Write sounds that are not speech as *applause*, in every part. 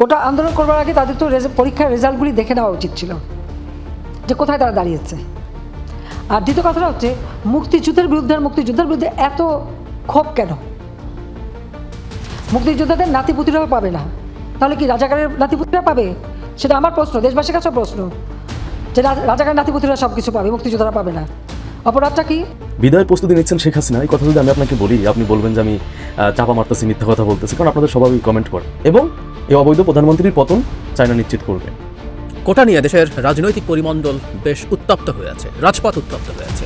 কোটা আন্দোলন করবার আগে তাদের তো পরীক্ষার রেজাল্টগুলি দেখে নেওয়া উচিত ছিল। যে কোথায় তারা দাঁড়িয়েছে। আর দ্বিতীয় কথাটা হচ্ছে, মুক্তিযুদ্ধের বিরুদ্ধে আর মুক্তিযুদ্ধের বিরুদ্ধে এত ক্ষোভ কেন? মুক্তিযোদ্ধাদের নাতিপুতিরাও পাবে না। তাহলে কি রাজাকারের নাতিপুতিরা পাবে? সেটা আমার প্রশ্ন, দেশবাসীর কাছে প্রশ্ন। যে রা- রাজাকারের নাতিপুতিরা সব কিছু পাবে, মুক্তিযোদ্ধারা পাবে না। অপরাধটা কি? বিদায়ের প্রস্তুতি নিচ্ছেন শেখ হাসিনা। এই কথা যদি আমি আপনাকে বলি, আপনি বলবেন যে আমি চাপা মারতেছি, মিথ্যা কথা বলতেছি, কারণ আপনাদের সবাই কমেন্ট করে। এবং এই অবৈধ প্রধানমন্ত্রীর পতন চায়না নিশ্চিত করবে। কোটা নিয়ে দেশের রাজনৈতিক পরিমণ্ডল বেশ উত্তপ্ত হয়ে আছে রাজপথ উত্তপ্ত হয়ে আছে।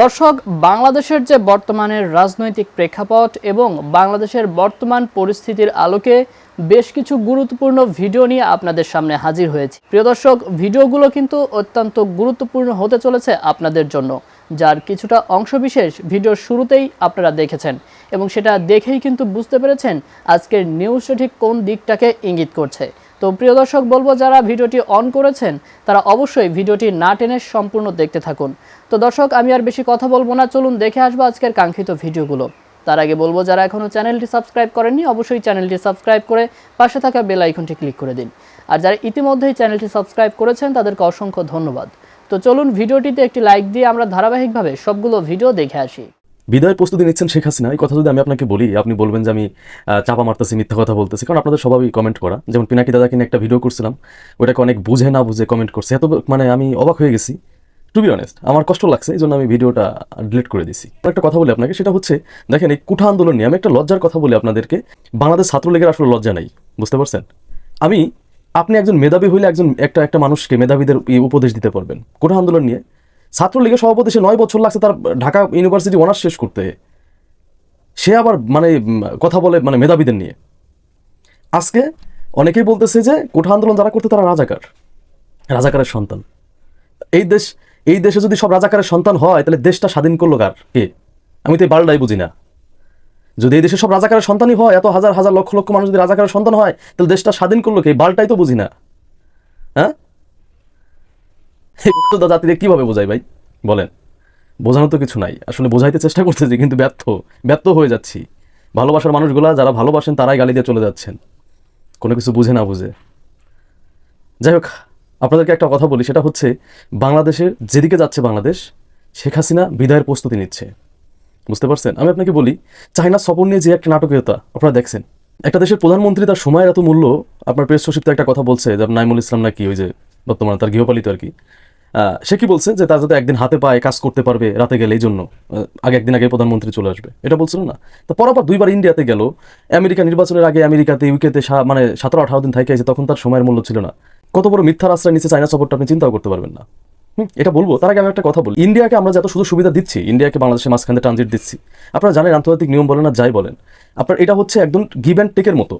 দর্শক বাংলাদেশের যে বর্তমানের রাজনৈতিক প্রেক্ষাপট এবং বাংলাদেশের বর্তমান পরিস্থিতির আলোকে বেশ কিছু গুরুত্বপূর্ণ ভিডিও নিয়ে আপনাদের সামনে হাজির হয়েছি। প্রিয় দর্শক ভিডিওগুলো কিন্তু অত্যন্ত গুরুত্বপূর্ণ হতে চলেছে আপনাদের জন্য যার কিছুটা অংশবিশেষ ভিডিওর শুরুতেই আপনারা দেখেছেন। এবং সেটা দেখেই কিন্তু বুঝতে পেরেছেন আজকের নিউজটা ঠিক কোন দিকটাকে ইঙ্গিত করছে। তো প্রিয় দর্শক, বলব যারা ভিডিওটি অন করেছেন, তারা অবশ্যই ভিডিওটি না টেনে সম্পূর্ণ দেখতে থাকুন। তো দর্শক, আমি আর বেশি কথা বলব না, চলুন দেখে আসব আজকের কাঙ্ক্ষিত ভিডিওগুলো। তার আগে বলব, যারা এখনও চ্যানেলটি সাবস্ক্রাইব করেননি, অবশ্যই চ্যানেলটি সাবস্ক্রাইব করে পাশে থাকা বেল আইকনটি ক্লিক করে দিন। আর যারা ইতিমধ্যেই চ্যানেলটি সাবস্ক্রাইব করেছেন, তাদেরকে অসংখ্য ধন্যবাদ। তো চলুন ভিডিওটিতে একটি লাইক দিয়ে আমরা ধারাবাহিকভাবে সবগুলো ভিডিও দেখে আসি। বিদায়ের প্রস্তুতি নিচ্ছেন শেখ হাসিনা। এই কথা যদি আমি আপনাকে বলি, আপনি বলবেন যে আমি চাপা মারতেছি, মিথ্যা কথা বলতেছি। কারণ আপনাদের সবাই কমেন্ট করা। যেমন পিনাকি দাদাকে নিয়ে একটা ভিডিও করছিলাম ওটাকে অনেক বুঝে না বুঝে কমেন্ট করছে। এত মানে আমি অবাক হয়ে গেছি। টু বি অনেস্ট আমার কষ্ট লাগছে এই জন্য আমি ভিডিওটা ডিলিট করে দিছি। একটা কথা বলি আপনাকে, সেটা হচ্ছে, দেখেন এই কুঠা আন্দোলন নিয়ে আমি একটা লজ্জার কথা বলি আপনাদেরকে। বাংলাদেশ ছাত্রলীগের আসলে লজ্জা নাই, বুঝতে পারছেন? আমি, আপনি একজন মেধাবী হইলে একজন, একটা একটা মানুষকে মেধাবীদের উপদেশ দিতে পারবেন। কোঠা আন্দোলন নিয়ে ছাত্রলীগের সভাপতি সে নয় বছর লাগছে তার ঢাকা ইউনিভার্সিটি অনার্স শেষ করতে। সে আবার মানে কথা বলে মানে মেধাবীদের নিয়ে। আজকে অনেকেই বলতেছে যে কোঠা আন্দোলন যারা করতে তারা রাজাকার, রাজাকারের সন্তান। এই দেশ, এই দেশে যদি সব রাজাকারের সন্তান হয়, তাহলে দেশটা স্বাধীন করল কার? কে? আমি তো এই বালটাই বুঝি না। যদি এই দেশে সব রাজাকারের সন্তানই হয়, এত হাজার হাজার লক্ষ লক্ষ মানুষ যদি রাজাকারের সন্তান হয়, তাহলে দেশটা স্বাধীন করল কে? বালটাই তো বুঝি না। হ্যাঁ? *laughs* বক্তৃতা জাতিকে কীভাবে বোঝাই ভাই? বলেন। বোঝানো তো কিছু নাই। আসলে বোঝাইতে চেষ্টা করতেছি, কিন্তু ব্যর্থ ব্যর্থ হয়ে যাচ্ছি। ভালোবাসার মানুষগুলা যারা ভালোবাসেন, তারাই গালি দিয়ে চলে যাচ্ছেন। কোনো কিছু বুঝে না বুঝে। যাই হোক, আপনাদেরকে একটা কথা বলি, সেটা হচ্ছে বাংলাদেশের যেদিকে যাচ্ছে বাংলাদেশ, শেখ হাসিনা বিদায়ের প্রস্তুতি নিচ্ছে। বুঝতে পারছেন? আমি আপনাকে বলি চাইনা সফর নিয়ে যে একটা নাটকীয়তা, আপনারা দেখছেন। একটা দেশের প্রধানমন্ত্রী তার সময়ের এত মূল্য, আপনার প্রেস সচিব একটা কথা বলছে, যে নাইমুল ইসলাম নাকি ওই যে বর্তমানে তার গৃহপালিত আর কি। সে কি বলছে যে তার যাতে একদিন হাতে পায়ে কাজ করতে পারবে রাতে গেলে এই জন্য? আগে একদিন আগে প্রধানমন্ত্রী চলে আসবে। এটা বলছিল না। তো পরপর দুইবার ইন্ডিয়াতে গেল। আমেরিকা নির্বাচনের আগে আমেরিকাতে ইউকেতে মানে সতেরো আঠারো দিন থাকে তখন তার সময়ের মূল্য ছিল না। কত বড় মিথ্যার আশ্রয় নিচে চায়না সফরটা আপনি চিন্তাও করতে পারবেন না। এটা বলব। তার আগে আমি একটা কথা বলি। ইন্ডিয়াকে আমরা যত সুযোগ সুবিধা দিচ্ছি, ইন্ডিয়াকে বাংলাদেশের মাঝখানে ট্রানজিট দিচ্ছি, আপনারা জানেন আন্তর্জাতিক নিয়ম বলেন আর যাই বলেন, আপনার এটা হচ্ছে একদম গিভ অ্যান্ড টেকের মতো।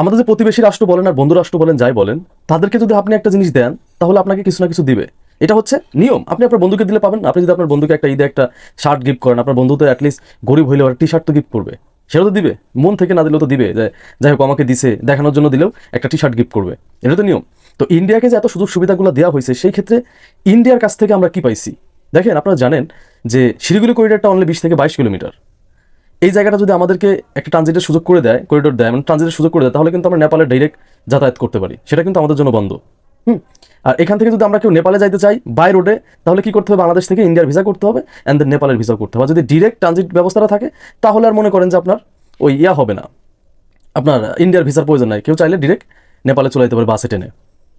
আমাদের যে প্রতিবেশী রাষ্ট্র বলেন আর বন্ধু রাষ্ট্র বলেন, যাই বলেন, তাদেরকে যদি আপনি একটা জিনিস দেন, তাহলে আপনাকে কিছু না কিছু দিবে। এটা হচ্ছে নিয়ম। আপনি আপনার বন্ধুকে দিলে পাবেন আপনি যদি আপনার বন্ধুকে একটা ঈদে একটা শার্ট গিফট করেন, আপনার বন্ধু তো অ্যাটলিস্ট গরিব হইলেও একটা টি শার্ট তো গিফট করবে। সেটা তো দিবে। মন থেকে না দিলেও তো দিবে। যে যাই হোক, আমাকে দিছে, দেখানোর জন্য দিলেও একটা টি শার্ট গিফট করবে। এটা তো নিয়ম। তো ইন্ডিয়াকে যে এত সুযোগ সুবিধাগুলো দেওয়া হয়েছে, সেই ক্ষেত্রে ইন্ডিয়ার কাছ থেকে আমরা কি পাইছি? দেখেন, আপনারা জানেন যে শিলিগুড়ি করিডোরটা অনলি বিশ থেকে বাইশ কিলোমিটার। এই জায়গাটা যদি আমাদেরকে একটা ট্রানজিটের সুযোগ করে দেয় করিডোর দেয় মানে ট্রানজিটের সুযোগ করে দেয়, তাহলে কিন্তু আমরা নেপালে ডাইরেক্ট যাতায়াত করতে পারি। সেটা কিন্তু আমাদের জন্য বন্ধ। হুম। আর এখান থেকে যদি আমরা কেউ নেপালে যাইতে চাই বাই রোডে তাহলে কি করতে হবে? বাংলাদেশ থেকে ইন্ডিয়ার ভিসা করতে হবে অ্যান্ড দেন নেপালের ভিসা করতে হবে। যদি ডিরেক্ট ট্রানজিট ব্যবস্থাটা থাকে, তাহলে আর মনে করেন যে আপনার ওই ইয়া হবে না। আপনার ইন্ডিয়ার ভিসার প্রয়োজন নাই। কেউ চাইলে ডিরেক্ট নেপালে চলে যেতে পারে বাসে টেনে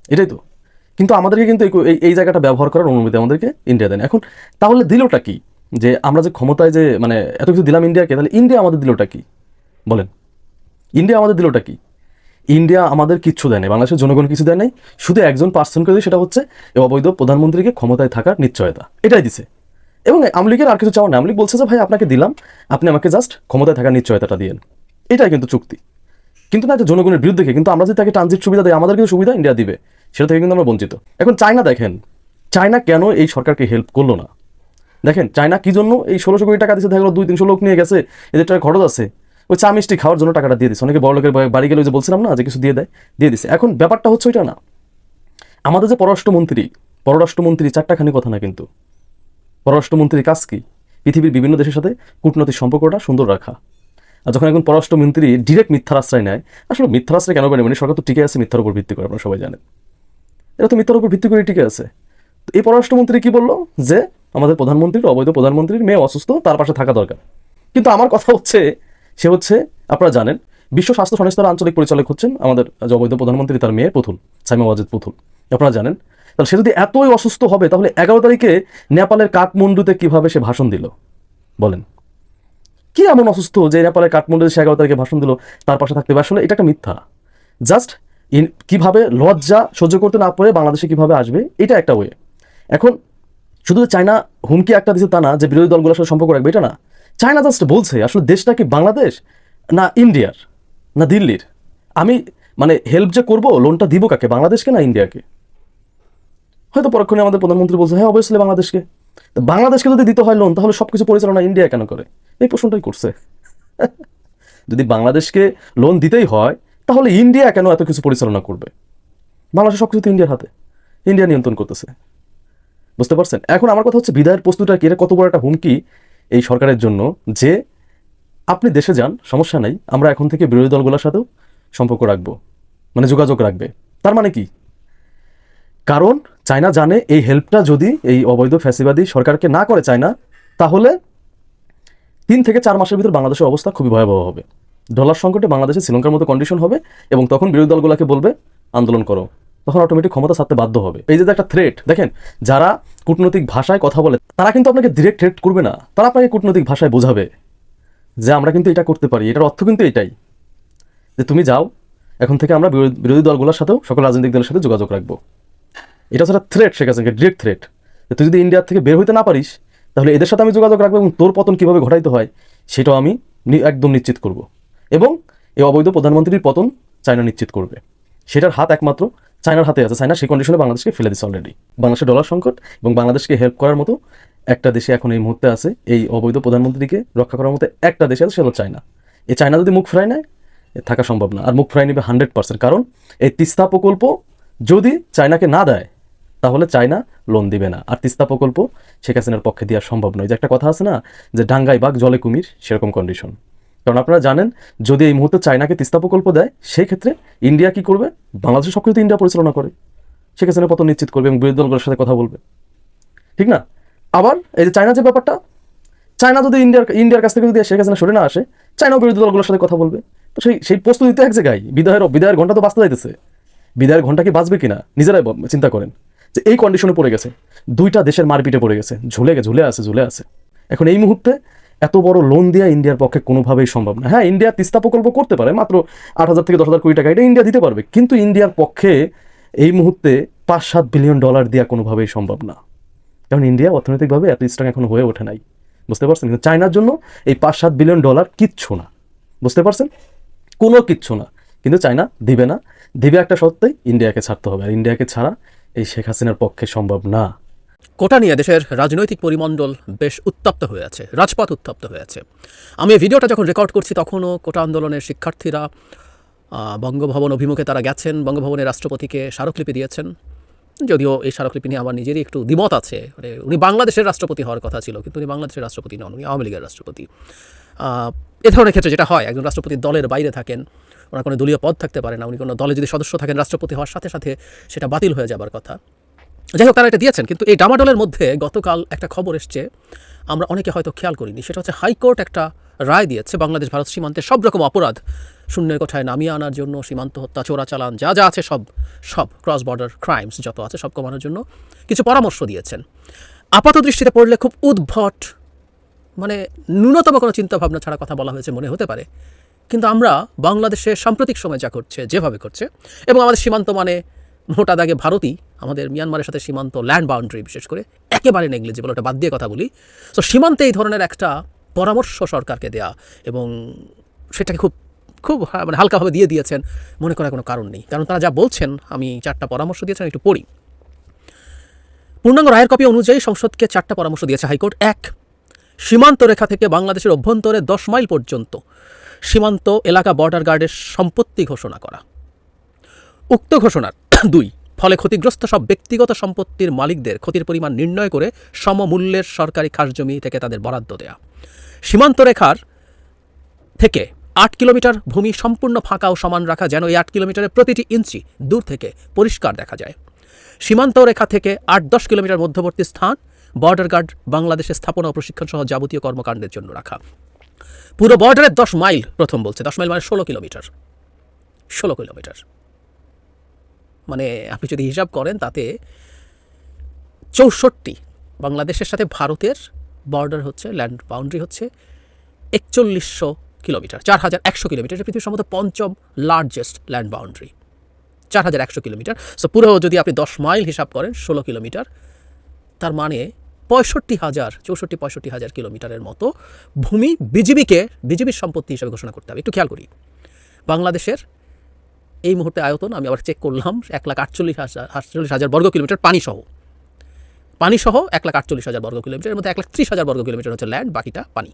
এটাই তো। কিন্তু আমাদেরকে কিন্তু এই- এই এই জায়গাটা ব্যবহার করার অনুমতি আমাদেরকে ইন্ডিয়া দেন এখন তাহলে দিলটা কি? যে আমরা যে ক্ষমতায় যে মানে এত কিছু দিলাম ইন্ডিয়াকে তাহলে ইন্ডিয়া আমাদের দিলটা কি? বলেন। ইন্ডিয়া আমাদের দিলটা কি? ইন্ডিয়া আমাদের কিচ্ছু দেয় নাই, বাংলাদেশের জনগণ কিছু দেয় নাই। শুধু একজন পার্সনকে দিয়ে, সেটা হচ্ছে অবৈধ প্রধানমন্ত্রীকে ক্ষমতায় থাকার নিশ্চয়তা। এটাই দিছে। এবং আমলিগের আর কিছু চাওয়া না আমলিগ বলছে যে, ভাই, আপনাকে দিলাম। আপনি আমাকে জাস্ট ক্ষমতায় থাকার নিশ্চয়তাটা দিয়েন। এটাই কিন্তু চুক্তি। কিন্তু না, এটা জনগণের বিরুদ্ধে কিন্তু আমরা যদি তাকে ট্রানজিট সুবিধা দেয় আমাদের কিন্তু সুবিধা? ইন্ডিয়া দিবে। সেটা থেকে কিন্তু আমরা বঞ্চিত। এখন চায়না দেখেন, চায়না কেন এই সরকারকে হেল্প করল না? দেখেন, চায়না কি জন্য এই ষোলোশো কোটি টাকা দিচ্ছে দেখা দুই তিনশো লোক নিয়ে গেছে, এদের টাকা খরচ আছে। ওই চা মিষ্টি খাওয়ার জন্য টাকাটা দিয়ে দিচ্ছে অনেকে বড় লোকের বাড়ি গেলে যে বলছিলাম না যে কিছু দিয়ে দেয়, দিয়ে দিচ্ছে এখন ব্যাপারটা হচ্ছে ওইটা না। আমাদের যে পররাষ্ট্রমন্ত্রী পররাষ্ট্রমন্ত্রী চারটাখানি কথা না কিন্তু। পররাষ্ট্রমন্ত্রীর কাজ কি? পৃথিবীর বিভিন্ন দেশের সাথে কূটনৈতিক সম্পর্কটা সুন্দর রাখা। আর যখন একজন পররাষ্ট্রমন্ত্রী ডিরেক্ট মিথ্যার আশ্রয় নেয়, আসলে মিথ্যার আশ্রয় কেন মানে সরকার তো টিকে আছে মিথ্যার উপর ভিত্তি করে, আপনারা সবাই জানেন। এরা তো মিথ্যার উপর ভিত্তি করে টিকে আছে। তো এই পররাষ্ট্রমন্ত্রী কি বলল? যে আমাদের প্রধানমন্ত্রীর অবৈধ প্রধানমন্ত্রীর মেয়ে অসুস্থ, তার পাশে থাকা দরকার। কিন্তু আমার কথা হচ্ছে সে হচ্ছে, আপনারা জানেন, বিশ্ব স্বাস্থ্য সংস্থার আঞ্চলিক পরিচালক হচ্ছেন আমাদের যে অবৈধ প্রধানমন্ত্রী, তার মেয়ে পুতুল সাইমা ওয়াজেদ পুতুল আপনারা জানেন, তাহলে সে যদি এতই অসুস্থ হবে, তাহলে এগারো তারিখে নেপালের কাঠমান্ডুতে কীভাবে সে ভাষণ দিল? বলেন। কি এমন অসুস্থ যে নেপালের কাঠমান্ডুতে সে এগারো তারিখে ভাষণ দিল, তার পাশে থাকতে আসলে এটা একটা মিথ্যা। জাস্ট কীভাবে লজ্জা সহ্য করতে না পারে, বাংলাদেশে কীভাবে আসবে, এটা একটা ওয়ে। এখন, শুধু চায়না হুমকি একটা দিচ্ছে তা না, যে বিরোধী দলগুলোর সাথে সম্পর্ক রাখবে, এটা না। চায়না জাস্ট বলছে, আসলে দেশটা কি বাংলাদেশ না ইন্ডিয়ার, না দিল্লির? আমি মানে হেল্প যে করব লোনটা দিব কাকে? বাংলাদেশকে না ইন্ডিয়াকে? হয়তো পরক্ষণে আমাদের প্রধানমন্ত্রী বলছে হ্যাঁ অবশ্যই বাংলাদেশকে। বাংলাদেশকে যদি দিতে হয় লোন তাহলে সব কিছু পরিচালনা ইন্ডিয়া কেন করে? এই প্রশ্নটাই করছে। *laughs* যদি বাংলাদেশকে লোন দিতেই হয়, তাহলে ইন্ডিয়া কেন এত কিছু পরিচালনা করবে? বাংলাদেশ সব কিছু তো ইন্ডিয়ার হাতে। ইন্ডিয়া নিয়ন্ত্রণ করতেছে। বুঝতে পারছেন? এখন আমার কথা হচ্ছে বিদায়ের প্রস্তুতিটা কি? এটা কত বড় একটা হুমকি? এই সরকারের জন্য যে আপনি দেশে যান, সমস্যা নাই, আমরা এখন থেকে বিরোধী দলগুলোর সাথেও সম্পর্ক রাখব মানে যোগাযোগ রাখবে। তার মানে কি? কারণ চায়না জানে এই হেল্পটা যদি এই অবৈধ ফ্যাসিবাদী সরকারকে না করে চায়না, তাহলে তিন থেকে চার মাসের ভিতর বাংলাদেশের অবস্থা খুবই ভয়াবহ হবে। ডলার সংকটে বাংলাদেশে শ্রীলঙ্কার মতো কন্ডিশন হবে এবং তখন বিরোধী দলগুলোকে বলবে, আন্দোলন করো। তখন অটোমেটিক ক্ষমতা ছাড়তে বাধ্য হবে। এই যে একটা থ্রেট দেখেন, যারা কূটনৈতিক ভাষায় কথা বলে, তারা কিন্তু আপনাকে ডিরেক্ট থ্রেট করবে না। তারা আপনাকে কূটনৈতিক ভাষায় বোঝাবে যে আমরা কিন্তু এটা করতে পারি। এটার অর্থ কিন্তু এটাই। যে তুমি যাও, এখন থেকে আমরা বিরোধী- দলগুলোর সাথেও সকল রাজনৈতিক দলের সাথে যোগাযোগ রাখব। এটা হচ্ছে থ্রেট শেখ হাসিনাকে ডিরেক্ট থ্রেট তুই যদি ইন্ডিয়ার থেকে বের হইতে না পারিস, তাহলে এদের সাথে আমি যোগাযোগ রাখব এবং তোর পতন কীভাবে ঘটাইতে হয়, সেটাও আমি একদম নিশ্চিত করব। এবং এই অবৈধ প্রধানমন্ত্রীর পতন চায়না নিশ্চিত করবে। সেটার হাত একমাত্র চায়নার হাতে আছে। চায়না সেই কন্ডিশনে বাংলাদেশকে ফেলে দিচ্ছে অলরেডি বাংলাদেশের ডলার সংকট এবং বাংলাদেশকে হেল্প করার মতো একটা দেশে এখন এই মুহূর্তে আছে, এই অবৈধ প্রধানমন্ত্রীকে রক্ষা করার মতো একটা দেশে আছে সেটা চায়না। এই চায়না যদি মুখ ফেরায় নেয় থাকা সম্ভব না। আর মুখ ফেরাই নেবে হান্ড্রেড পার্সেন্ট কারণ এই তিস্তা প্রকল্প যদি চায়নাকে না দেয়, তাহলে চায়না লোন দিবে না। আর তিস্তা প্রকল্প শেখ হাসিনার পক্ষে দেওয়া সম্ভব নয়। যে একটা কথা আছে না, যে ডাঙ্গাই বাঘ, জলে কুমির, সেরকম কন্ডিশন কারণ আপনারা জানেন, যদি এই মুহূর্তে চায়নাকে তিস্তা প্রকল্প দেয় সেই ক্ষেত্রে ইন্ডিয়া কি করবে? বাংলাদেশের সব ইন্ডিয়া পরিচালনা করে। শেখ হাসিনার পতন নিশ্চিত করবে এবং বিরোধী দলগুলোর সাথে কথা বলবে। ঠিক না? আবার এই যে চায়না যে ব্যাপারটা, চায়না যদি ইন্ডিয়ার ইন্ডিয়ার কাছ থেকে যদি শেখ সরে না আসে, চায়নাও বিরোধী দলগুলোর সাথে কথা বলবে। তো সেই সেই প্রস্তুতি তো এক জায়গায়, বিদায়ের বিদায়ের ঘণ্টা তো বাঁচতে যাইতেছে। বিদায়ের ঘণ্টা কি বাঁচবে কিনা, নিজেরাই চিন্তা করেন। যে এই কন্ডিশনে পড়ে গেছে। দুইটা দেশের মারপিটে পড়ে গেছে। ঝুলে ঝুলে আছে ঝুলে আছে। এখন এই মুহূর্তে এত বড় লোন দেওয়া ইন্ডিয়ার পক্ষে কোনোভাবেই সম্ভব না। হ্যাঁ ইন্ডিয়া তিস্তা প্রকল্প করতে পারে, মাত্র আট হাজার থেকে দশ হাজার কোটি টাকা এটা ইন্ডিয়া দিতে পারবে। কিন্তু ইন্ডিয়ার পক্ষে এই মুহূর্তে পাঁচ সাত বিলিয়ন ডলার দেওয়া কোনোভাবেই সম্ভব না। কারণ ইন্ডিয়া অর্থনৈতিকভাবে এত স্ট্রং এখন হয়ে ওঠে নাই। বুঝতে পারছেন? কিন্তু চায়নার জন্য এই পাঁচ সাত বিলিয়ন ডলার কিচ্ছু না। বুঝতে পারছেন? কোনো কিচ্ছু না। কিন্তু চায়না দিবে না। দিবে একটা সত্ত্বেই ইন্ডিয়াকে ছাড়তে হবে। আর ইন্ডিয়াকে ছাড়া এই শেখ হাসিনার পক্ষে সম্ভব না। কোটা নিয়ে দেশের রাজনৈতিক পরিমণ্ডল বেশ উত্তপ্ত হয়ে আছে, রাজপথ উত্তপ্ত হয়ে আছে। আমি ভিডিওটা যখন রেকর্ড করছি, তখনও কোটা আন্দোলনের শিক্ষার্থীরা বঙ্গভবন অভিমুখে তারা গেছেন। বঙ্গভবনের রাষ্ট্রপতিকে স্মারকলিপি দিয়েছেন। যদিও এই স্মারকলিপি নিয়ে আমার নিজেরই একটু দ্বিমত আছে। মানে উনি বাংলাদেশের রাষ্ট্রপতি হওয়ার কথা ছিল, কিন্তু উনি বাংলাদেশের রাষ্ট্রপতি নন, উনি আওয়ামী লীগের রাষ্ট্রপতি। এ ধরনের ক্ষেত্রে যেটা হয়, একজন রাষ্ট্রপতি দলের বাইরে থাকেন, ওনার কোনো দলীয় পদ থাকতে পারে না, উনি কোনো দলে যদি সদস্য থাকেন, রাষ্ট্রপতি হওয়ার সাথে সাথে সেটা বাতিল হয়ে যাবার কথা। যাই হোক তারা এটা দিয়েছেন, কিন্তু এই ডামাডোলের মধ্যে গতকাল একটা খবর এসছে, আমরা অনেকে হয়তো খেয়াল করিনি, সেটা হচ্ছে হাইকোর্ট একটা রায় দিয়েছে, বাংলাদেশ ভারত সীমান্তে সব রকম অপরাধ, শূন্যের কোঠায় নামিয়ে আনার জন্য, সীমান্ত হত্যা চোরাচালান যা যা আছে সব সব ক্রস বর্ডার ক্রাইমস যত আছে সব কমানোর জন্য কিছু পরামর্শ দিয়েছেন। আপাত দৃষ্টিতে পড়লে খুব উদ্ভট মানে ন্যূনতম কোনো চিন্তাভাবনা ছাড়া কথা বলা হয়েছে মনে হতে পারে, কিন্তু আমরা বাংলাদেশে সাম্প্রতিক সময় যা করছে যেভাবে করছে এবং আমাদের সীমান্ত মানে মোটা দাগে ভারতই আমাদের মিয়ানমারের সাথে সীমান্ত ল্যান্ড বাউন্ডারি বিশেষ করে একেবারে নেগলিজিবল ওটা বাদ দিয়ে কথা বলি। তো সীমান্তে এই ধরনের একটা পরামর্শ সরকারকে দেয়া এবং সেটাকে খুব খুব মানে হালকাভাবে দিয়ে দিয়েছেন মনে করার কোনো কারণ নেই। কারণ তারা যা বলছেন, আমি চারটা পরামর্শ দিয়েছেন একটু পড়ি। পূর্ণাঙ্গ রায়ের কপি অনুযায়ী সংসদকে চারটা পরামর্শ দিয়েছে হাইকোর্ট। এক সীমান্ত রেখা থেকে বাংলাদেশের অভ্যন্তরে দশ মাইল পর্যন্ত সীমান্ত এলাকা বর্ডার গার্ডের সম্পত্তি ঘোষণা করা। উক্ত ঘোষণার দুই, ফলে ক্ষতিগ্রস্ত সব ব্যক্তিগত সম্পত্তির মালিকদের ক্ষতির পরিমাণ নির্ণয় করে সমমূল্যের সরকারি খাস জমি থেকে তাদের বরাদ্দ দেয়া। সীমান্ত রেখার থেকে আট কিলোমিটার ভূমি সম্পূর্ণ ফাঁকা ও সমান রাখা যেন এই আট কিলোমিটারের প্রতিটি ইঞ্চি দূর থেকে পরিষ্কার দেখা যায়। সীমান্ত রেখা থেকে আট দশ কিলোমিটার মধ্যবর্তী স্থান, বর্ডার গার্ড বাংলাদেশে স্থাপনা ও প্রশিক্ষণ সহ যাবতীয় কর্মকাণ্ডের জন্য রাখা। পুরো বর্ডারের দশ মাইল প্রথম বলছে, দশ মাইল মানে ষোলো কিলোমিটার ষোলো কিলোমিটার। মানে আপনি যদি হিসাব করেন তাতে চৌষট্টি বাংলাদেশের সাথে ভারতের বর্ডার হচ্ছে ল্যান্ড বাউন্ডারি হচ্ছে একচল্লিশশো কিলোমিটার চার হাজার একশো কিলোমিটার। পৃথিবীর সম্ভবত পঞ্চম লার্জেস্ট ল্যান্ড বাউন্ডারি চার হাজার একশো কিলোমিটার। সো পুরো যদি আপনি দশ মাইল হিসাব করেন, ষোলো কিলোমিটার, তার মানে পঁয়ষট্টি হাজার চৌষট্টি পঁয়ষট্টি হাজার কিলোমিটারের মতো ভূমি বিজিবিকে, বিজিবির সম্পত্তি হিসাবে ঘোষণা করতে হবে। একটু খেয়াল করি। বাংলাদেশের এই মুহূর্তে আয়তন আমি আবার চেক করলাম, এক লাখ আটচল্লিশ হাজার আটচল্লিশ হাজার বর্গ কিলোমিটার পানি সহ পানি সহ এক লাখ আটচল্লিশ হাজার বর্গ কিলোমিটার, এর মধ্যে এক লাখ ত্রিশ হাজার বর্গ কিলোমিটার হচ্ছে ল্যান্ড বাকিটা পানি।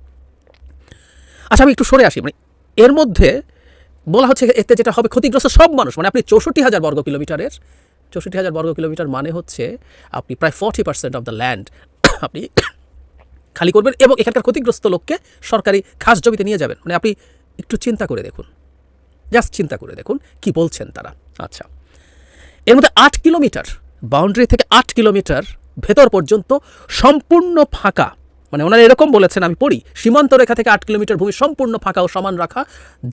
আচ্ছা আমি একটু সরে আসি মানে এর মধ্যে বলা হচ্ছে এতে যেটা হবে ক্ষতিগ্রস্ত সব মানুষ মানে আপনি চৌষট্টি হাজার বর্গ কিলোমিটারের, চৌষট্টি হাজার বর্গ কিলোমিটার মানে হচ্ছে আপনি প্রায় forty percent of the land আপনি খালি করবেন এবং এখানকার ক্ষতিগ্রস্ত লোককে সরকারি খাস জমিতে নিয়ে যাবেন। মানে আপনি একটু চিন্তা করে দেখুন। জাস্ট চিন্তা করে দেখুন কি বলছেন তারা। আচ্ছা। এর মধ্যে আট কিলোমিটার, বাউন্ডারি থেকে আট কিলোমিটার ভেতর পর্যন্ত সম্পূর্ণ ফাঁকা। মানে ওনারা এরকম বলেছেন, আমি পড়ি, সীমান্ত রেখা থেকে আট কিলোমিটার ভূমি সম্পূর্ণ ফাঁকা ও সমান রাখা,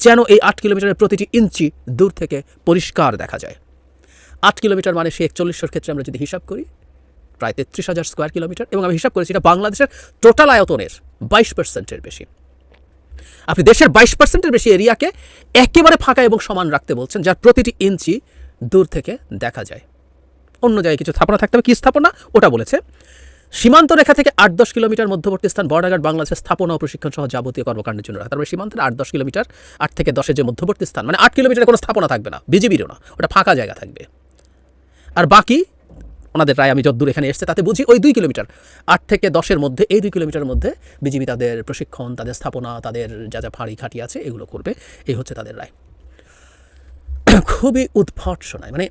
যেন এই আট কিলোমিটারের প্রতিটি ইঞ্চি দূর থেকে পরিষ্কার দেখা যায়। আট কিলোমিটার মানে সেই একচল্লিশশোর ক্ষেত্রে আমরা যদি হিসাব করি, প্রায় তেত্রিশ হাজার স্কোয়ার কিলোমিটার, এবং আমি হিসাব করেছি এটা বাংলাদেশের টোটাল আয়তনের বাইশ পার্সেন্টের বেশি। আপনি দেশের বাইশ পার্সেন্টের বেশি এরিয়াকে একেবারে ফাঁকা এবং সমান রাখতে বলছেন, যার প্রতিটি ইঞ্চি দূর থেকে দেখা যায়। অন্য জায়গায় কিছু স্থাপনা থাকতে হবে। কী স্থাপনা? ওটা বলেছে, সীমান্ত রেখা থেকে আট দশ কিলোমিটার মধ্যবর্তী স্থান বর্ডার বাংলাদেশের স্থাপনা ও প্রশিক্ষণ সহ যাবতীয় কর্মকাণ্ডের জন্য। তারপরে সীমান্তের আট দশ কিলোমিটার আট থেকে দশের যে মধ্যবর্তী স্থান মানে আট কিলোমিটার কোনো স্থাপনা থাকবে না, বিজিবিরও না, ওটা ফাঁকা জায়গা থাকবে। আর বাকি ওনাদের রায় আমি যদ্দূর এখানে এসছে, তাতে বুঝি ওই দুই কিলোমিটার। আট থেকে দশের মধ্যে, এই দুই কিলোমিটারের মধ্যে বিজিবি তাদের প্রশিক্ষণ, তাদের স্থাপনা, তাদের যা যা ফাঁড়ি খাটি আছে, এগুলো করবে। এই হচ্ছে তাদের রায়। খুবই উদ্ভট শোনায়। মানে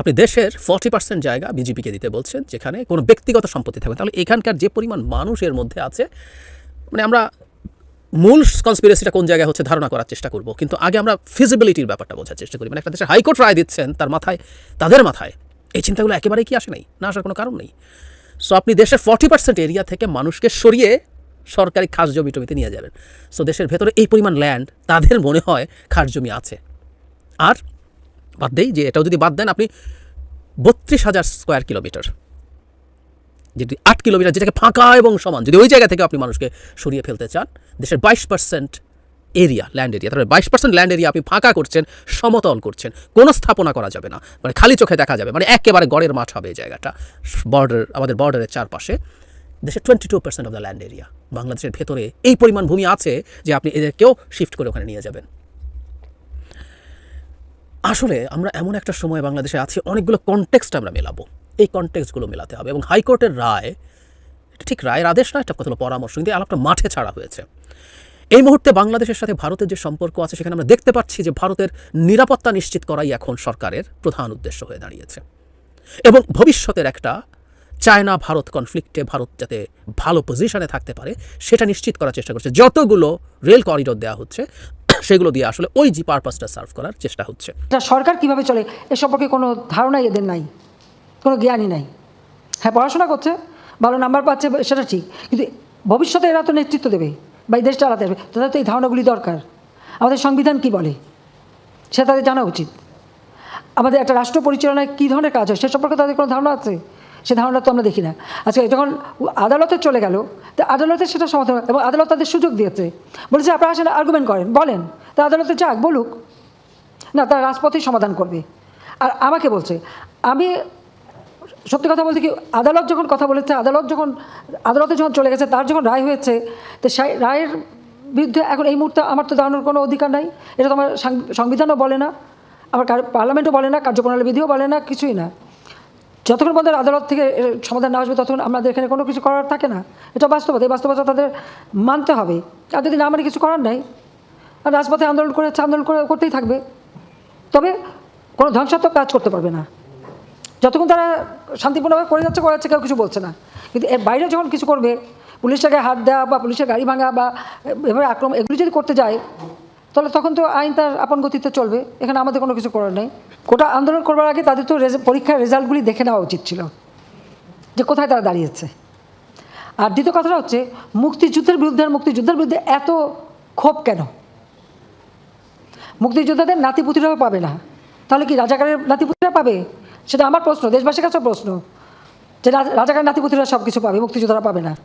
আপনি দেশের ফর্টি পার্সেন্ট জায়গা বিজেপিকে দিতে বলছেন, যেখানে কোনো ব্যক্তিগত সম্পত্তি থাকবে তাহলে এখানকার যে পরিমাণ মানুষ এর মধ্যে আছে মানে আমরা মূল কনস্পিরেসিটা কোন জায়গায় হচ্ছে ধারণা করার চেষ্টা করব। কিন্তু আগে আমরা ফিজিবিলিটির ব্যাপারটা বোঝার চেষ্টা করি। মানে একটা দেশের হাইকোর্ট রায় দিচ্ছেন, তার মাথায়, তাদের মাথায় এই চিন্তাগুলো একেবারেই কি আসে নাই? না আসার কোনো কারণ নেই। সো আপনি দেশের ফর্টি পার্সেন্ট এরিয়া থেকে মানুষকে সরিয়ে সরকারি খাস জমি টমিতে নিয়ে যাবেন। সো দেশের ভেতরে এই পরিমাণ ল্যান্ড তাদের মনে হয় খাস জমি আছে। আর বাদ দেই যে এটাও যদি বাদ দেন, আপনি বত্রিশ হাজার স্কোয়ার কিলোমিটার যেটি আট কিলোমিটার যেটাকে ফাঁকা এবং সমান, যদি ওই জায়গা থেকে আপনি মানুষকে সরিয়ে ফেলতে চান, দেশের বাইশ পার্সেন্ট এরিয়া ল্যান্ড এরিয়া তারপরে বাইশ পার্সেন্ট ল্যান্ড এরিয়া আপনি ফাঁকা করছেন, সমতল করছেন, কোনো স্থাপনা করা যাবে না। মানে খালি চোখে দেখা যাবে মানে একেবারে গড়ের মাঠ হবে এই জায়গাটা। বর্ডার আমাদের বর্ডারের চারপাশে। দেশের twenty two percent of the land area বাংলাদেশের ভেতরে এই পরিমাণ ভূমি আছে যে আপনি এদেরকেও শিফট করে ওখানে নিয়ে যাবেন। আসলে আমরা এমন একটা সময় বাংলাদেশে আছি, অনেকগুলো কনটেক্সট আমরা মেলাবো। এই কনটেক্সটগুলো মেলাতে হবে এবং হাইকোর্টের রায় ঠিক রায়ের আদেশ না একটা কথা পরামর্শ, কিন্তু আলাপটা মাঠে ছাড়া হয়েছে। এই মুহূর্তে বাংলাদেশের সাথে ভারতের যে সম্পর্ক আছে, সেখানে আমরা দেখতে পাচ্ছি যে ভারতের নিরাপত্তা নিশ্চিত করাই এখন সরকারের প্রধান উদ্দেশ্য হয়ে দাঁড়িয়েছে। এবং ভবিষ্যতের একটা চায়না ভারত কনফ্লিক্টে ভারত যাতে ভালো পজিশনে থাকতে পারে, সেটা নিশ্চিত করার চেষ্টা করছে। যতগুলো রেল করিডোর দেওয়া হচ্ছে, সেগুলো দিয়ে আসলে ওই জি পারপাসটা সার্ভ করার চেষ্টা হচ্ছে। সরকার কীভাবে চলে, এ সম্পর্কে কোনো ধারণাই এদের নাই, কোনো জ্ঞানই নাই। হ্যাঁ পড়াশোনা করছে, ভালো নাম্বার পাচ্ছে, সেটা ঠিক, কিন্তু ভবিষ্যতে এরা তো নেতৃত্ব দেবে। বা এই দেশ চালাতে হবে। তাদের তো এই ধারণাগুলি দরকার। আমাদের সংবিধান কি বলে? সেটা তাদের জানা উচিত। আমাদের একটা রাষ্ট্র পরিচালনায় কী ধরনের কাজ হয়, সে সম্পর্কে তাদের কোনো ধারণা আছে? সে ধারণা তো আমরা দেখি না। আজকে যখন আদালতে চলে গেল, তা আদালতে সেটা সমাধান এবং আদালত তাদের সুযোগ দিয়েছে। বলেছে, আপনারা আসলে আর্গুমেন্ট করেন, বলেন। তা আদালতে যাক, বলুক। না, তারা রাজপথেই সমাধান করবে। আর আমাকে বলছে, আমি সত্যি কথা বলতে কি, আদালত যখন কথা বলেছে, আদালত যখন, আদালতে যখন চলে গেছে, তার যখন রায় হয়েছে, তো সেই রায়ের বিরুদ্ধে এখন এই মুহূর্তে আমার তো দাঁড়ানোর কোনো অধিকার নাই। এটা তো আমার সংবিধানও বলে না, আমার পার্লামেন্টও বলে না, কার্যপ্রণালী বিধিও বলে না, কিছুই না। যতক্ষণ পর্যন্ত আদালত থেকে সমাধান না আসবে, ততক্ষণ আমাদের এখানে কোনো কিছু করার থাকে না। এটা বাস্তবতা, এই বাস্তবতা তাদের মানতে হবে। আর যদি না মানে কিছু করার নাই, আর রাজপথে আন্দোলন করে আন্দোলন করে করতেই থাকবে। তবে কোনো ধ্বংসাত্মক কাজ করতে পারবে না। যতক্ষণ তারা শান্তিপূর্ণভাবে করে যাচ্ছে করে যাচ্ছে, কেউ কিছু বলছে না। কিন্তু এর বাইরে যখন কিছু করবে, পুলিশটাকে হাত দেওয়া বা পুলিশের গাড়ি ভাঙা বা এভাবে আক্রমণ, এগুলি যদি করতে যায়, তাহলে তখন তো আইন তার আপন গতিতে চলবে। এখানে আমাদের কোনো কিছু করার নেই। কোটা আন্দোলন করবার আগে তাদের তো পরীক্ষার রেজাল্টগুলি দেখে নেওয়া উচিত ছিল, যে কোথায় তারা দাঁড়িয়েছে। আর দ্বিতীয় কথাটা হচ্ছে, মুক্তিযুদ্ধের বিরুদ্ধে আর মুক্তিযুদ্ধের বিরুদ্ধে এত ক্ষোভ কেন? মুক্তিযোদ্ধাদের নাতিপুতিরাও পাবে না। তাহলে কি রাজাকারের নাতিপুতিরা পাবে? সেটা আমার প্রশ্ন, দেশবাসীর কাছে প্রশ্ন যে রাজা- রাজাকারের নাতিপুতিরা সব কিছু পাবে, মুক্তিযোদ্ধারা পাবে না।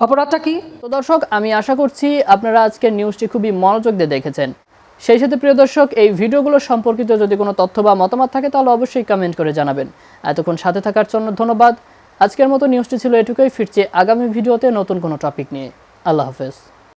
অপরাধটা কি? তো দর্শক, আমি আশা করছি আপনারা আজকের নিউজটি খুবই মনোযোগ দিয়ে দেখেছেন। সেই সাথে প্রিয় দর্শক, এই ভিডিওগুলো সম্পর্কিত যদি কোনো তথ্য বা মতামত থাকে, তাহলে অবশ্যই কমেন্ট করে জানাবেন। এতক্ষণ সাথে থাকার জন্য ধন্যবাদ। আজকের মতো নিউজটি ছিল এটুকুই, ফিরছে আগামী ভিডিওতে নতুন কোনো টপিক নিয়ে। আল্লাহ হাফেজ।